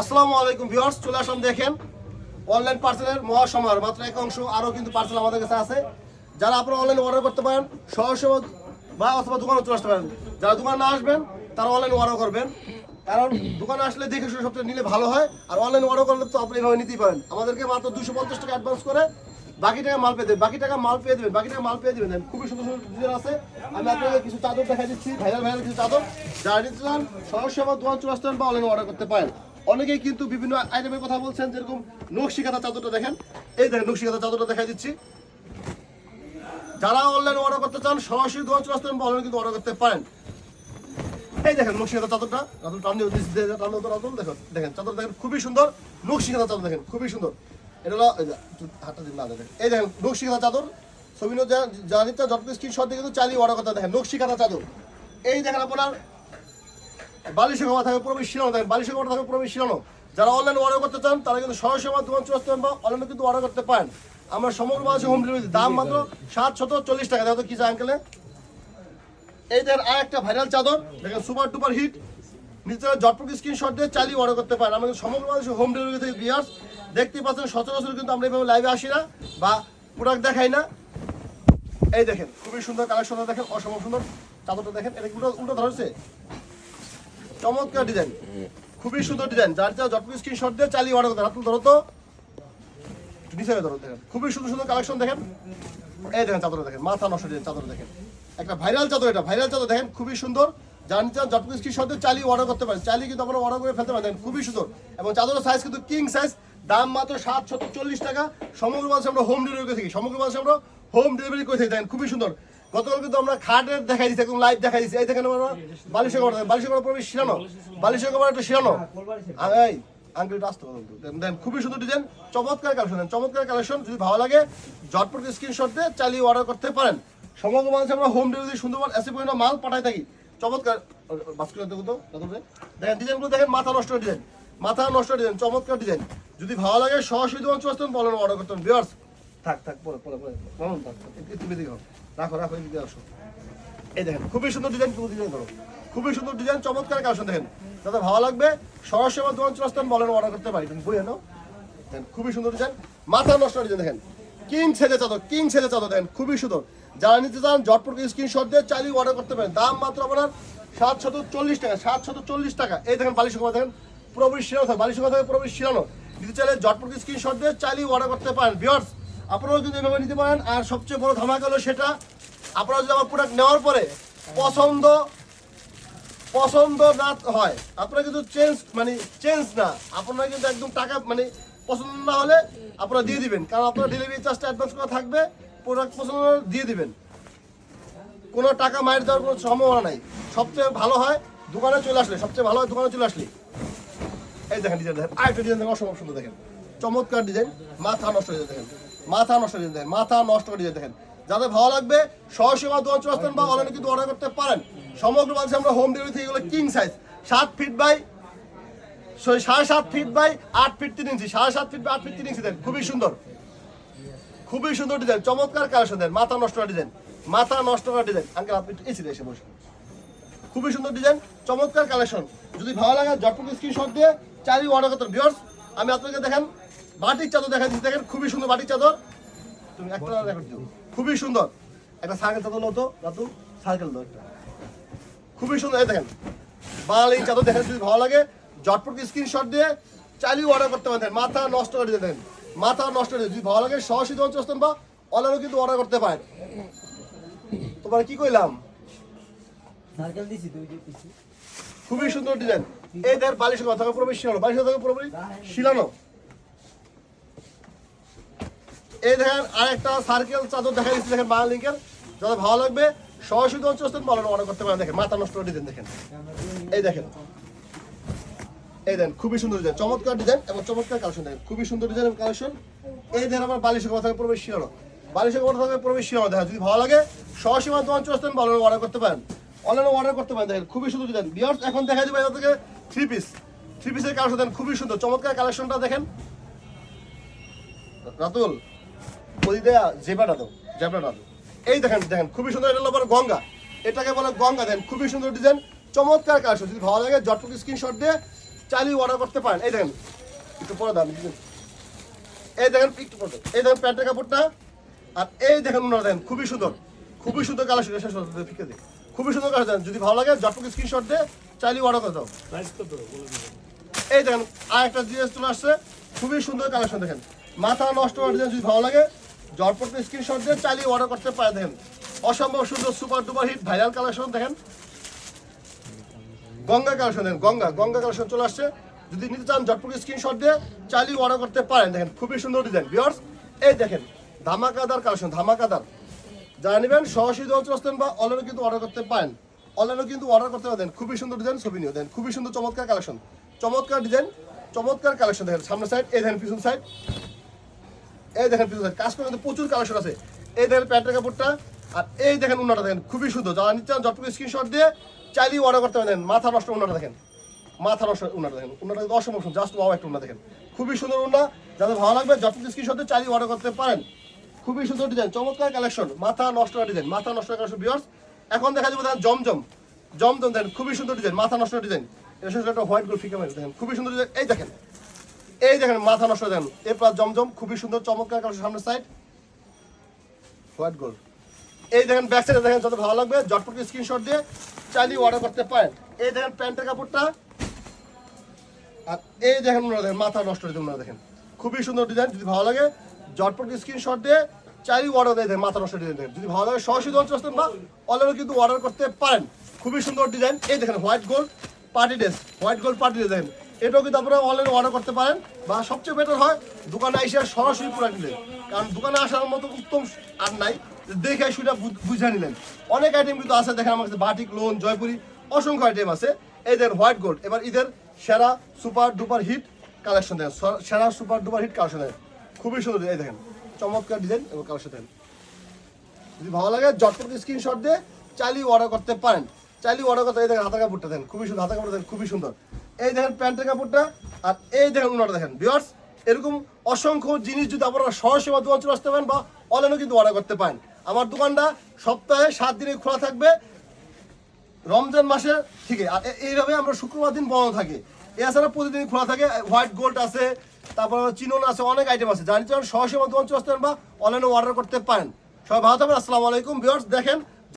আসসালামু আলাইকুম ভিউয়ার্স, চলে আসলাম দেখেন অনলাইন পার্সেলের মহাসমার। মাত্র এক অংশ, আরও কিন্তু পার্সেল আমাদের কাছে আছে। যারা আপনারা অনলাইনে অর্ডার করতে পারেন সরাসরি বা অথবা দোকানে চলে আসতে পারেন। যারা দোকানে না আসবেন, তারা অনলাইনে অর্ডার করবেন। কারণ দোকানে আসলে দেখে শুনে সবটা নিলে ভালো হয়। আর অনলাইনে অর্ডার করলে তো আপনি এভাবে নিতেই পারেন। আমাদেরকে মাত্র দুশো পঞ্চাশ টাকা অ্যাডভান্স করে বাকি টাকা মাল পেয়ে দেবেন বাকি টাকা মাল পেয়ে দেবেন বাকি টাকা মাল পেয়ে দেবেন খুবই সুন্দর সুন্দর আছে। আমি আপনাদের কিছু চাদর দেখা দিচ্ছি ভাইরাল ভাইরাল কিছু চাদর। যারা নিতে চান, সরাসরি আমার দোকান চলে আসতে বা অনলাইনে অর্ডার করতে পারেন। অনেকেই কিন্তু বিভিন্ন আইটেমের কথা বলছেন, যেরকম নকশি কাঁথা চাদরটা দেখেন। এই দেখেন নকশি কাঁথা চাদরটা দেখা দিচ্ছি। যারা অনলাইনে অর্ডার করতে চান, সরাসরি দোকান চলে আসতে বা অনলাইনে কিন্তু অর্ডার করতে পারেন। এই দেখেন নকশি কাঁথা চাদরটা। চাদর টান দিয়ে দেখেন চাদর দেখেন, খুবই সুন্দর। নকশি কাঁথা চাদর দেখেন, খুবই সুন্দর। এটা হলো, এই দেখেন। চাদর। কিন্তু চালিয়ে অর্ডার দেখেন চাদর। এই দেখেন আপনার থাকবে যারা অর্ডার করতে চান, তারা কিন্তু অনলাইনে কিন্তু অর্ডার করতে পারেন। আমরা সমগ্র হোম ডেলিভারি দাম মাত্র সাত শত চল্লিশ টাকা। দেখো কি চাই আঙ্কেলে এই দেখেন আর একটা ভাইরাল চাদর। দেখেন সুপার টুপার হিট নিচে জটপুর স্ক্রিনশট দিয়ে চালিয়ে অর্ডার করতে পারেন। আমাদের সমগ্র বাংলাদেশে হোম ডেলিভারি থেকে বিয়ার্স দেখতেই পাচ্ছেন, সচরাচর কিন্তু আমরা এইভাবে লাইভে আসি না বা প্রোডাক্ট দেখাই না। এই দেখেন, খুবই সুন্দর কালেকশন দেখেন, অসম্ভব সুন্দর চাদরটা দেখেন, এটা উল্টো উল্টো ধরেছে চমৎকার ডিজাইন খুবই সুন্দর ডিজাইন যার যা জটপুর স্ক্রিনশট দিয়ে চালিয়ে অর্ডার করতে ধরো তো। নিচে ধরো, দেখেন, খুবই সুন্দর সুন্দর কালেকশন দেখেন। এই দেখেন চাদর দেখেন, মাথা নষ্ট ডিজাইন চাদর দেখেন। একটা ভাইরাল চাদর এটা ভাইরাল চাদর দেখেন, খুবই সুন্দর। যার যা জটপুর স্ক্রিনশট দিয়ে চালিয়ে অর্ডার করতে পারেন। চালিয়ে কিন্তু আপনারা অর্ডার করে ফেলতে পারেন খুবই সুন্দর। এবং চাদরের সাইজ কিন্তু কিং সাইজ দাম মাত্র সাত শত চল্লিশ টাকা। সমগ্র মাসে আমরা হোম ডেলিভারি করে থাকি। সমগ্র মাসে আমরা হোম ডেলিভারি করে থাকি। দেখেন, খুবই সুন্দর। গতকাল কিন্তু আমরা খাটের দেখাই দিচ্ছি একদম লাইভ দেখাই দিচ্ছি এই দেখেন আমরা বালিশের কভার বালিশের কভার পুরো শিরানো। বালিশের কভার একটা শিরানো। এই আঙ্কেলটা আসতে। দেন খুবই সুন্দর ডিজাইন চমৎকার কালেকশন চমৎকার কালেকশন যদি ভালো লাগে, ঝটপট স্ক্রিনশট দিয়ে চালিয়ে অর্ডার করতে পারেন। সমগ্র মানুষ আমরা হোম ডেলিভারি সুন্দরবন এসে পর্যন্ত মাল পাঠাই থাকি। চমৎকার বাস্কুলার দেখুন তো দেখেন, ডিজাইনগুলো দেখেন, মাথা নষ্ট ডিজাইন, মাথা নষ্ট ডিজাইন, চমৎকার ডিজাইন। যদি ভালো লাগে, সরাসরি দোকান চলে আসতেন, বলেন অর্ডার করতেন। বিয়ার্স থাক থাক পরে পরে পরে বলুন থাক। একটু- বেদিকে। রাখো রাখো, এদিকে আসো। এই দেখেন, খুবই সুন্দর ডিজাইন, খুবই ডিজাইন। ধরো খুবই সুন্দর ডিজাইন, চমৎকার কালেকশন দেখেন। যাতে ভালো লাগবে, সরাসরি আমার দোকান চলে আসতেন, বলেন অর্ডার করতে পারি। তুমি বই এনো দেখেন, খুবই সুন্দর ডিজাইন, মাথা নষ্ট ডিজাইন, দেখেন। কিং ছেলে চাদর, কিং ছেলে চাদর, দেখেন, খুবই সুন্দর। যারা নিতে চান জটপট স্ক্রিনশট দিয়ে চালিয়ে অর্ডার করতে পারেন। দাম মাত্র আপনার সাত সাতশত চল্লিশ টাকা সাত সাতশত চল্লিশ টাকা। এই দেখেন বালিশ কথা দেখেন, পুরোপুরি শিরানো থাকে বালিশ কথা পুরোপুরি শিরানো। নিতে চাইলে জটপট স্ক্রিনশট দিয়ে চালিয়ে অর্ডার করতে পারেন। ভিওর্স আপনারাও যদি এভাবে নিতে পারেন। আর সবচেয়ে বড় ধামাকা হলো সেটা, আপনারা যদি আমার প্রোডাক্ট নেওয়ার পরে পছন্দ পছন্দ না হয়, আপনারা কিন্তু চেঞ্জ মানে চেঞ্জ না। আপনারা কিন্তু একদম টাকা মানে পছন্দ না হলে আপনারা দিয়ে দিবেন। কারণ আপনার ডেলিভারি চার্জটা অ্যাডভান্স করা থাকবে। প্রোডাক্ট পছন্দ দিয়ে দিবেন। কোনো টাকা মায়ের দেওয়ার কোনো সম্ভাবনা নাই। সবচেয়ে ভালো হয় দোকানে চলে আসলে, সবচেয়ে ভালো হয় দোকানে চলে আসলে। এই দেখেন ডিজাইন দেখেন। আরেকটা ডিজাইন দেখেন, অসম্ভব সুন্দর দেখেন। চমৎকার ডিজাইন মাথা নষ্ট ডিজাইন দেখেন। মাথা নষ্ট ডিজাইন দেখেন, মাথা নষ্ট ডিজাইন দেখেন। যাদের ভালো লাগবে আমার দোকান চলে আসতেন বা অনলাইনে কিন্তু অর্ডার করতে পারেন। সমগ্র মানুষ আমরা হোম ডেলিভারি থেকে এগুলো কিং সাইজ সাত ফিট বাই সাড়ে সাত ফিট বাই আট ফিট তিন ইঞ্চি সাড়ে সাত ফিট বাই আট ফিট তিন ইঞ্চি দেন। খুবই সুন্দর। খুবই সুন্দর ডিজাইন চমৎকার কালেকশন দেন মাথা নষ্ট করা ডিজাইন মাথা নষ্ট করা ডিজাইন আঙ্কেল আপনি এসে এসে বসুন। খুবই সুন্দর ডিজাইন চমৎকার কালেকশন যদি ভালো লাগে জটপুর স্ক্রিনশট দিয়ে চারি অর্ডার করতে ভিউয়ার্স আমি আপনাকে দেখেন বাটির চাদর দেখা দিচ্ছি। দেখেন খুবই সুন্দর বাটিক চাদর। তুমি একটা রেকর্ড দিও। খুবই সুন্দর। একটা সার্কেল চাদর নতো রাতু সার্কেল দাও একটা। খুবই সুন্দর এই দেখেন। বাঙালি চাদর দেখেন যদি ভালো লাগে জটপুর স্ক্রিনশট দিয়ে চালিয়ে অর্ডার করতে পারেন। মাথা নষ্ট করে দিয়ে দেখেন। মাথা নষ্ট করে যদি ভালো লাগে সরাসরি দোকান চলতেন বা অনলাইনেও কিন্তু অর্ডার করতে পারেন তোমার কি কইলাম? খুবই সুন্দর ডিজাইন এই দেখেন বালিশের কথা পুরোপুরি শিলানো বালিশের কথা পুরোপুরি শিলানো। এই দেখেন আরেকটা সার্কেল চাদর দেখা দিচ্ছে দেখেন বাংলা লিঙ্কের যাদের ভালো লাগবে সরাসরি দোকান চলতেন বলেন অর্ডার করতে পারেন দেখেন মাথা নষ্ট ডিজাইন দেখেন। এই দেখেন। এই দেন, খুবই সুন্দর ডিজাইন চমৎকার ডিজাইন এবং চমৎকার কালেকশন খুবই সুন্দর ডিজাইন এবং কালেকশন এই দেখেন আমার বালিশের কথা থাকে প্রবেশ বালিশের কথা থাকে প্রবেশ দেখা, যদি ভালো লাগে অর্ডার করতে পারেন। অনলাইনে অর্ডার করতে পারেন, দেখেন, খুবই সুন্দর ডিজাইন বিয়ার্স এখন দেখা যাবে এটা থেকে থ্রি পিস থ্রি পিসের কালেকশন দেখেন, খুবই সুন্দর, চমৎকার কালেকশনটা দেখেন। রাতুল বলি দেয়া জেবাটা দাও দাও এই দেখেন দেখেন, খুবই সুন্দর এটা আবার গঙ্গা। এটাকে বলে গঙ্গা দেন খুবই সুন্দর ডিজাইন চমৎকার কালেকশন যদি ভালো লাগে জটপুক স্ক্রিনশট দিয়ে চালিয়ে অর্ডার করতে পারেন। এই দেখেন একটু পরে দাম এই দেখেন একটু পরে এই দেখেন প্যান্টের কাপড়টা আর এই দেখেন ওনারা দেখেন খুবই সুন্দর খুবই সুন্দর কালার শেষ ফিকে দিই খুবই সুন্দর কালার দেন যদি ভালো লাগে জটপক স্ক্রিনশট দিয়ে চালিয়ে অর্ডার করে দাও। এই দেখেন আর একটা জিনিস চলে আসছে খুবই সুন্দর কালেকশন দেখেন। মাথা নষ্ট হওয়ার যদি ভালো লাগে জটপট স্ক্রিনশট দিয়ে চালিয়ে অর্ডার করতে পারে দেখেন। অসম্ভব সুন্দর super duper hit viral collection দেখেন। গঙ্গা কালেকশন দেখেন, গঙ্গা গঙ্গা কালেকশন চলে আসছে। যদি নিতে চান জটপট স্ক্রিনশট দিয়ে চালিয়ে অর্ডার করতে পারেন। দেখেন, খুবই সুন্দর ডিজাইন বিয়ার্স এই দেখেন, ধামাকাদার কালেকশন ধামাকাদার। যারা নেবেন সরাসরি দল চলতেন বা অনলাইনে কিন্তু অর্ডার করতে পারেন। অনলাইনে কিন্তু অর্ডার করতে পারেন। খুবই সুন্দর ডিজাইন ছবি নিয়ে। দেন খুবই সুন্দর চমৎকার কালেকশন চমৎকার ডিজাইন চমৎকার কালেকশন দেখেন, সামনের সাইড এই দেখেন, পিছন সাইড এই দেখেন, পিছন সাইড কাজ করে কিন্তু প্রচুর কালেকশন আছে। এই দেখেন, প্যান্টের কাপড়টা। আর এই দেখেন উন্নাটা দেখেন, খুবই সুন্দর। যারা নিচ্ছেন জটপক স্ক্রিনশট দিয়ে চাইলেই অর্ডার করতে পারেন। মাথা নষ্ট উন্নাটা দেখেন। মাথা নষ্ট উন্নাটা দেখেন। কিন্তু অসম্ভব জাস্ট ওয়াও একটা উন্না দেখেন। খুবই সুন্দর উন্না। যাদের ভালো লাগবে জটপক স্ক্রিনশট চাইলেই অর্ডার করতে পারেন। খুবই সুন্দর ডিজাইন চমৎকার কালেকশন মাথা নষ্ট ডিজাইন মাথা নষ্ট কালেকশন বিয়ার্স এখন দেখা যাবে দেখেন জমজম। জমজম দেখেন। খুবই সুন্দর ডিজাইন মাথা নষ্ট ডিজাইন শুধু একটা হোয়াইট গোল ফিকা দেখেন। খুবই সুন্দর ডিজাইন এই দেখেন। এই দেখেন মাথা নষ্ট দেখেন এ প্লাস জমজম। খুবই সুন্দর, চমৎকার কালেকশন সামনের সাইড হোয়াইট গোল এই দেখেন ব্যাক দেখেন যত ভালো লাগবে, জটপট স্ক্রিনশট দিয়ে চাইলেই অর্ডার করতে পারেন। এই দেখেন প্যান্টের কাপড়টা। আর এই দেখেন ওনারা দেখেন, মাথা নষ্ট ডিজাইন ওনারা দেখেন। খুবই সুন্দর ডিজাইন যদি ভালো লাগে, জটপট স্ক্রিনশট দিয়ে চাইলেই অর্ডার দিয়ে দেন মাথা নষ্ট ডিজাইন দেখেন যদি ভালো লাগে, সরাসরি দল আসতেন বা অনলাইনে কিন্তু অর্ডার করতে পারেন। খুবই সুন্দর ডিজাইন এই দেখেন white gold party dress white gold party dress দেখেন। এটাও কিন্তু আপনারা অনলাইনে অর্ডার করতে পারেন। বা সবচেয়ে বেটার হয়, দোকানে এসে সরাসরি প্রোডাক্ট নিলেন। কারণ দোকানে আসার মতো উত্তম আর নাই। দেখে সেটা বুঝে নিলেন। অনেক আইটেম কিন্তু আছে, দেখেন আমার কাছে বাটিক, লোন, জয়পুরি, অসংখ্য আইটেম আছে। এদের হোয়াইট গোল্ড। এবার ঈদের সেরা সুপার ডুপার হিট কালেকশন দেখেন স- সেরা সুপার ডুপার হিট কালেকশন দেখেন খুবই সুন্দর, এই দেখেন, চমৎকার ডিজাইন এবং কালেকশন দেখেন যদি ভালো লাগে জটপট স্ক্রিনশট দিয়ে চাইলেই অর্ডার করতে পারেন। চাইলেই অর্ডার করতে, এই দেখেন হাতা কাপড়টা দেখেন খুবই সুন্দর হাতা কাপড়টা দেখেন খুবই সুন্দর। এই দেখেন প্যান্টের কাপড়টা, আর এই দেখেন উনাটা দেখেন। বিয়ার্স এরকম অসংখ্য জিনিস যদি আপনারা আমার দোকান চলে আসতে পারেন বা অনলাইনে কিন্তু অর্ডার করতে পারেন। আমার দোকানটা সপ্তাহে সাত দিনে খোলা থাকবে। রমজান মাসে ঠিক আছে। এইভাবে আমরা শুক্রবার দিন বন্ধ থাকি। এছাড়া প্রতিদিন খোলা থাকে। হোয়াইট গোল্ড আছে, তারপর চিনন আছে, অনেক আইটেম আছে। জানি চান সহসে মাধ্যমে চলে আসতে বা অনলাইনে অর্ডার করতে পারেন। সবাই ভালো থাকবেন। আসসালামু আলাইকুম। ভিউয়ার্স, দেখেন